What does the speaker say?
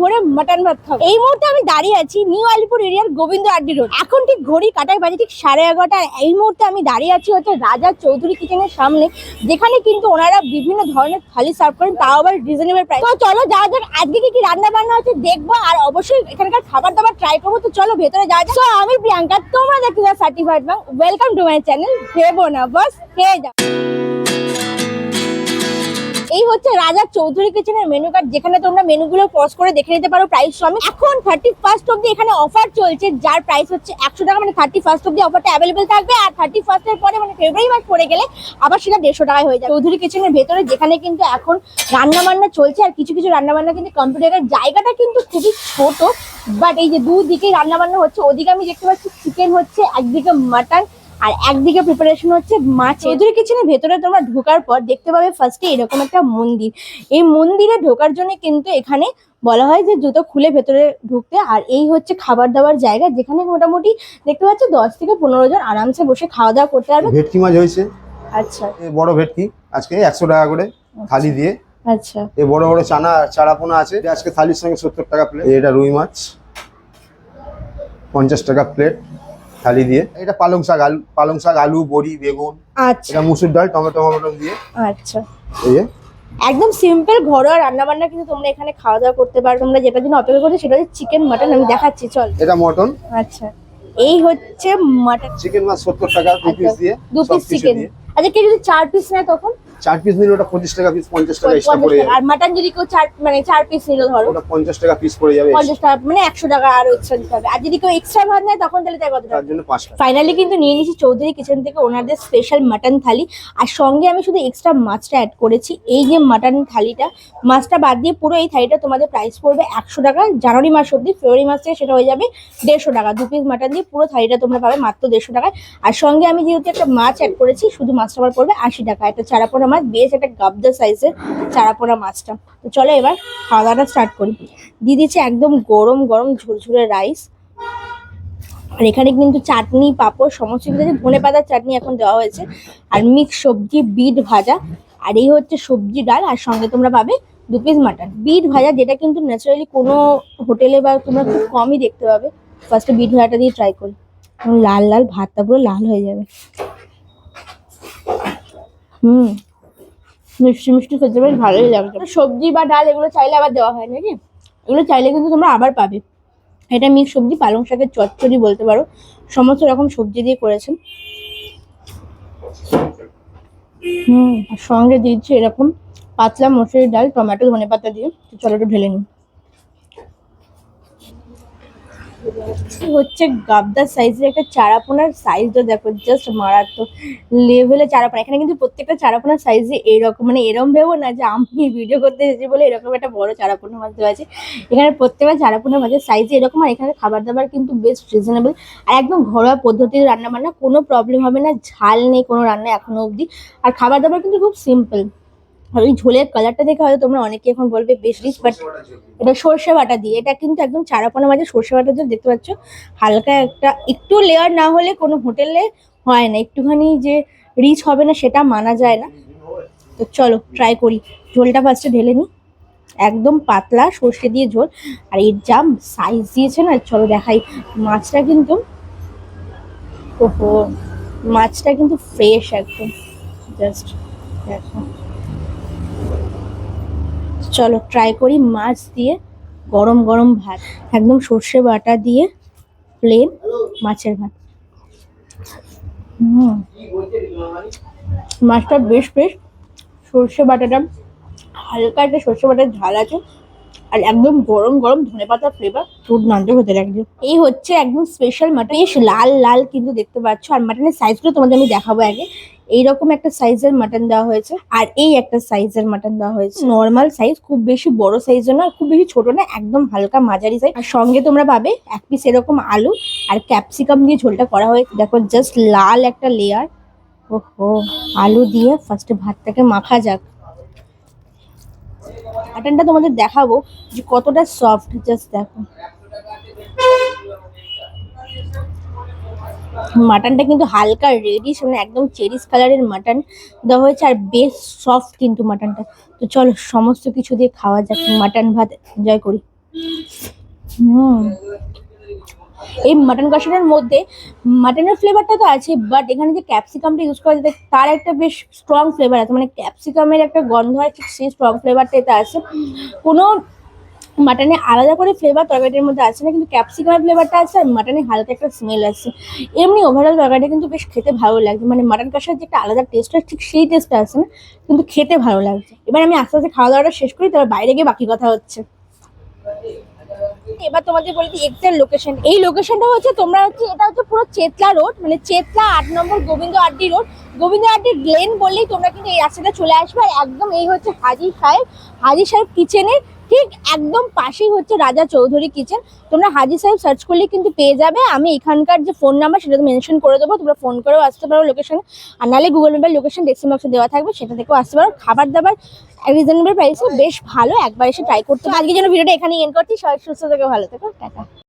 ভরে মাটন ভাত খাব। এই মুহূর্তে আমি দাঁড়িয়ে আছি নিউ আলিপুর এরিয়ার গোবিন্দ আড্ডি রোড। এখন ঠিক ঘড়ি কাটায় বাজে ঠিক সাড়ে এগারোটা। এই মুহূর্তে আমি দাঁড়িয়ে আছি হচ্ছে রাজা চৌধুরী কিচেনের সামনে, যেখানে কিন্তু ওনারা বিভিন্ন ধরনের থালি সার্ভ করেন, তাও আবার রিজনেবল প্রাইস তো চলো যাওয়া যাক, আজকে কি কি রান্না বান্না হচ্ছে দেখব, আর অবশ্যই এখানকার খাবার দাবার ট্রাই করব। তো চলো ভেতরে যাওয়া যাক। আমি প্রিয়াঙ্কা তোমরা দেখতে certified bank welcome to my channel ভেবো না বস খেয়ে যাও এই হচ্ছে রাজা চৌধুরী কিচেনের মেনু কার্ড যেখানে তোমরা মেনুগুলো পজ করে দেখে নিতে পারো প্রাইস সমেত এখন থার্টি ফার্স্ট অব্দি এখানে অফার চলছে, যার প্রাইস হচ্ছে একশো টাকা মানে থার্টি ফার্স্ট অব্দি অফারটা অ্যাভেলেবেল থাকবে। আর থার্টি ফার্স্টের পরে মানে ফেব্রুয়ারি মাস পড়ে গেলে আবার সেটা দেড়শো টাকায় হয়ে যাবে। চৌধুরী কিচেনের ভেতরে যেখানে কিন্তু এখন রান্না বান্না চলছে, আর কিছু কিছু রান্না বান্না কিন্তু কম্পিউটারের জায়গাটা কিন্তু খুবই ছোট বাট এই যে দুদিকেই রান্না বান্না হচ্ছে, ওদিকে আমি দেখতে পাচ্ছি চিকেন হচ্ছে, একদিকে মাটন আর একদিকে প্রিপারেশন হচ্ছে মাছ। চৌধুরী কিচেনের ভেতরে তোমরা ঢোকার পর দেখতে পাবে ফার্স্টে এরকম একটা মন্দির। এই মন্দিরে ঢোকার জন্য কিন্তু এখানে বলা হয় যে জুতো খুলে ভেতরে ঢুকতে। আর এই হচ্ছে খাবার দাবার জায়গা যেখানে মোটামুটি দেখতে পাচ্ছ দশ থেকে পনেরো জন আরামসে বসে খাওয়া দাওয়া করতে পারবে। ভেটকি মাছ হয়েছে। আচ্ছা। এ বড় ভেটকি আজকে একশো টাকা করে থালি দিয়ে। আচ্ছা। এ বড় বড় চানা চারাপোনা আছে। আজকে থালির সঙ্গে সত্তর টাকা প্লেট এটা রুই মাছ। পঞ্চাশ টাকা প্লেট থালি দিয়ে। এটা পালং শাক আলু পালং শাক আলু বড়ি বেগুন আচ্ছা। এটা মুসুর ডাল টমেটো টমেটো দিয়ে। আচ্ছা। এই যে। একদম সিম্পল ঘরোয়া রান্না বান্না কিন্তু তোমরা এখানে খাওয়া দাওয়া করতে পারো। তোমরা যেটার জন্য অপেক্ষা করছ সেটা হচ্ছে চিকেন মাটন আমি দেখাচ্ছি চল। এটা মটন আচ্ছা। এই হচ্ছে মাটন চিকেন মাছ সত্তর টাকা দু পিস দিয়ে আচ্ছা, দু পিস চিকেন আচ্ছা কেউ যদি চার পিস নেয় তখন? চার পিস নিলে ওটা পঁচিশ টাকা পিস পঞ্চাশ টাকা এক্সট্রা পড়ে যাবে। আর মাটন যদি কেউ চার মানে চার পিস নিল ধরো ওটা পঞ্চাশ টাকা পিস পড়ে যাবে পঞ্চাশ টাকা মানে একশো টাকা আরও এক্সট্রা দিতে হবে। আর যদি কেউ এক্সট্রা ভাত নেয় তখন তাহলে তাই কত টাকা? জন্য পাঁচ টাকা। ফাইনালি কিন্তু নিয়ে নিয়েছি চৌধুরী কিচেন থেকে ওনাদের স্পেশাল মাটন থালি আর সঙ্গে আমি শুধু এক্সট্রা মাছটা অ্যাড করেছি। এই যে মাটন থালিটা মাছটা বাদ দিয়ে পুরো এই থালিটা তোমাদের প্রাইস পড়বে একশো টাকা। জানুয়ারি মাস অব্দি ফেব্রুয়ারি মাস থেকে সেটা হয়ে যাবে দেড়শো টাকা। দু পিস মাটন দিয়ে পুরো থালিটা তোমরা পাবে মাত্র দেড়শো টাকায়। আর সঙ্গে আমি যেহেতু একটা মাছ অ্যাড করেছি শুধু মাছটা আমার পড়বে আশি টাকা। একটা চারাপোনা মাছ বেশ একটা গাবদা সাইজের চারাপোনা মাছটা। তো চলো এবার খাওয়া দাওয়াটা স্টার্ট করি। দিয়ে দিচ্ছি একদম গরম গরম ঝুরঝুরে রাইস আর এখানে কিন্তু চাটনি, পাঁপড়, সমস্ত কিছু ধনে পাতার চাটনি এখন দেওয়া হয়েছে। আর মিক্স সবজি, বিট ভাজা। আর এই হচ্ছে সবজি ডাল। আর সঙ্গে তোমরা পাবে দু পিস মাটন বিট ভাজা যেটা কিন্তু ন্যাচারালি কোনো হোটেলে বা তোমরা খুব কমই দেখতে পাবে। ফার্স্টে বিট ভাজাটা দিয়ে ট্রাই করি। লাল লাল, ভাতটা পুরো লাল হয়ে যাবে। হুম। মিষ্টি মিষ্টি খেতে বেশ ভালোই লাগছে সবজি বা ডাল এগুলো চাইলে আবার দেওয়া হয় নাকি? এগুলো চাইলে কিন্তু তোমরা আবার পাবে। এটা মিক্স সবজি পালং শাকের চচ্চড়ি বলতে পারো। সমস্ত রকম সবজি দিয়ে করেছেন। হুম সঙ্গে দিচ্ছি এরকম পাতলা মসুরির ডাল টমেটো ধনে পাতা দিয়ে চলো একটু ঢেলে নিই এই হচ্ছে গাবদার সাইজের একটা চারাপোনার সাইজটা দেখো জাস্ট মারাত্মক লেভেলে চারাপোনা। এখানে কিন্তু প্রত্যেকটা চারাপোনার সাইজে এরকম মানে এরম ভেবো না যে আমি ভিডিও করতে এসেছি বলে এরকম একটা বড় চারাপোনা মাছ আছে। এখানে প্রত্যেকটা চারাপোনা মাছের সাইজে এরকম, আর এখানে খাবার দাবার কিন্তু বেশ রিজনেবল আর একদম ঘরোয়া পদ্ধতির রান্না বান্না কোনো প্রবলেম হবে না, ঝাল নেই কোনো রান্না এখনও অবধি। আর খাবার দাবার কিন্তু খুব সিম্পল ওই ঝোলের কালারটা দেখে হয়তো তোমরা অনেকে এখন বলবে বেশ রিচ বাট এটা সর্ষে বাটা দিয়ে। এটা কিন্তু একদম চারাপোনা মাঝে সর্ষে বাটা দিয়ে দেখতে পাচ্ছ, হালকা একটা একটু লেয়ার না হলে কোনো হোটেলে হয় না। একটুখানি যে রিচ হবে না সেটা মানা যায় না। তো চলো ট্রাই করি। ঝোলটা ফার্স্টে ঢেলে নিই একদম পাতলা সর্ষে দিয়ে ঝোল। আর এর যা সাইজ দিয়েছে না, চলো দেখাই। মাছটা কিন্তু ওহো, মাছটা কিন্তু ফ্রেশ একদম। জাস্ট দেখো। চলো ট্রাই করি মাছ দিয়ে গরম গরম ভাত, একদম সর্ষে বাটা দিয়ে প্লেন মাছের ভাত। মাছটা বেশ বেশ সর্ষে বাটাটা, হালকা একটা সর্ষে বাটার ঝাল আছে আর একদম গরম গরম ধনে পাতা ফ্লেভার দুর্দান্ত হতে লাগছে এই হচ্ছে একদম স্পেশাল মাটন বেশ লাল লাল কিন্তু দেখতে পাচ্ছ, আর মাটনের সাইজগুলো তোমাদের আমি দেখাবো আগে। এইরকম একটা সাইজের মাটন দেওয়া হয়েছে, আর এই একটা সাইজের মাটন দেওয়া হয়েছে। নর্মাল সাইজ খুব বেশি বড় সাইজের না, খুব বেশি ছোট না, একদম হালকা মাঝারি সাইজ আর সঙ্গে তোমরা পাবে এক পিস এরকম আলু আর ক্যাপসিকাম দিয়ে ঝোলটা করা হয়েছে দেখো জাস্ট লাল একটা লেয়ার ওহো, আলু দিয়ে ফার্স্টে ভাতটাকে মাখা যাক। মাটনটা তোমাদের দেখাবো যে কতটা সফট জাস্ট দেখো। মাটনটা কিন্তু হালকা রেডিশ মানে একদম চেরিশ কালারের মাটন দেওয়া হয়েছে আর বেশ সফট কিন্তু মাটনটা। তো চলো, সমস্ত কিছু দিয়ে খাওয়া যাক, মাটন ভাত এনজয় করি। হুম। এই মাটন কষানোর মধ্যে মাটনের ফ্লেভারটা তো আছে বাট এখানে যে ক্যাপসিকামটা ইউজ করা যায় তার একটা বেশ স্ট্রং ফ্লেভার আছে। মানে ক্যাপসিকামের একটা গন্ধ আছে সেই স্ট্রং ফ্লেভারটা এটা আছে। কোনো মাটনে আলাদা করে ফ্লেভার তরকারিটার মধ্যে আছে না, কিন্তু ক্যাপসিকামের ফ্লেভারটা আছে আর মাটনে হালকা একটা স্মেল আছে। এমনি ওভারঅল তরকারিটা কিন্তু বেশ খেতে ভালো লাগছে। মানে মাটন কষার যে একটা আলাদা টেস্ট হয়, ঠিক সেই টেস্টটা আছে না, কিন্তু খেতে ভালো লাগছে। এবার আমি আস্তে আস্তে খাওয়া দাওয়াটা শেষ করি, তারপর বাইরে গিয়ে বাকি কথা হচ্ছে। এবার তোমাদের বলি দিই লোকেশন এই লোকেশনটা হচ্ছে তোমরা হচ্ছে, এটা হচ্ছে পুরো চেতলা রোড মানে চেতলা আট নম্বর গোবিন্দ আড্ডি রোড গোবিন্দ আড্ডি লেন বললেই তোমরা কিন্তু এই রাস্তাটা চলে আসবে। আর একদম এই হচ্ছে হাজি সাহেব হাজি সাহেব কিচেনের ঠিক একদম পাশেই হচ্ছে রাজা চৌধুরী কিচেন। তোমরা হাজি সাহেব সার্চ করলে কিন্তু পেয়ে যাবে। আমি এখানকার যে ফোন নাম্বার সেটা মেনশন করে দেবো। তোমরা ফোন করেও আসতে পারো লোকেশন আর নাহলে গুগল ম্যাপের লোকেশন ডেসক্রিপশন বক্সে দেওয়া থাকবে, সেটা থেকেও আসতে পারো। খাবার দাবার রিজনেবল প্রাইসে বেশ ভালো। একবার এসে ট্রাই করতে হবে। আজকে যেন ভিডিওটা এখানে এন্ড করছি। সবাই সুস্থ থেকে, ভালো থেকো। টাটা।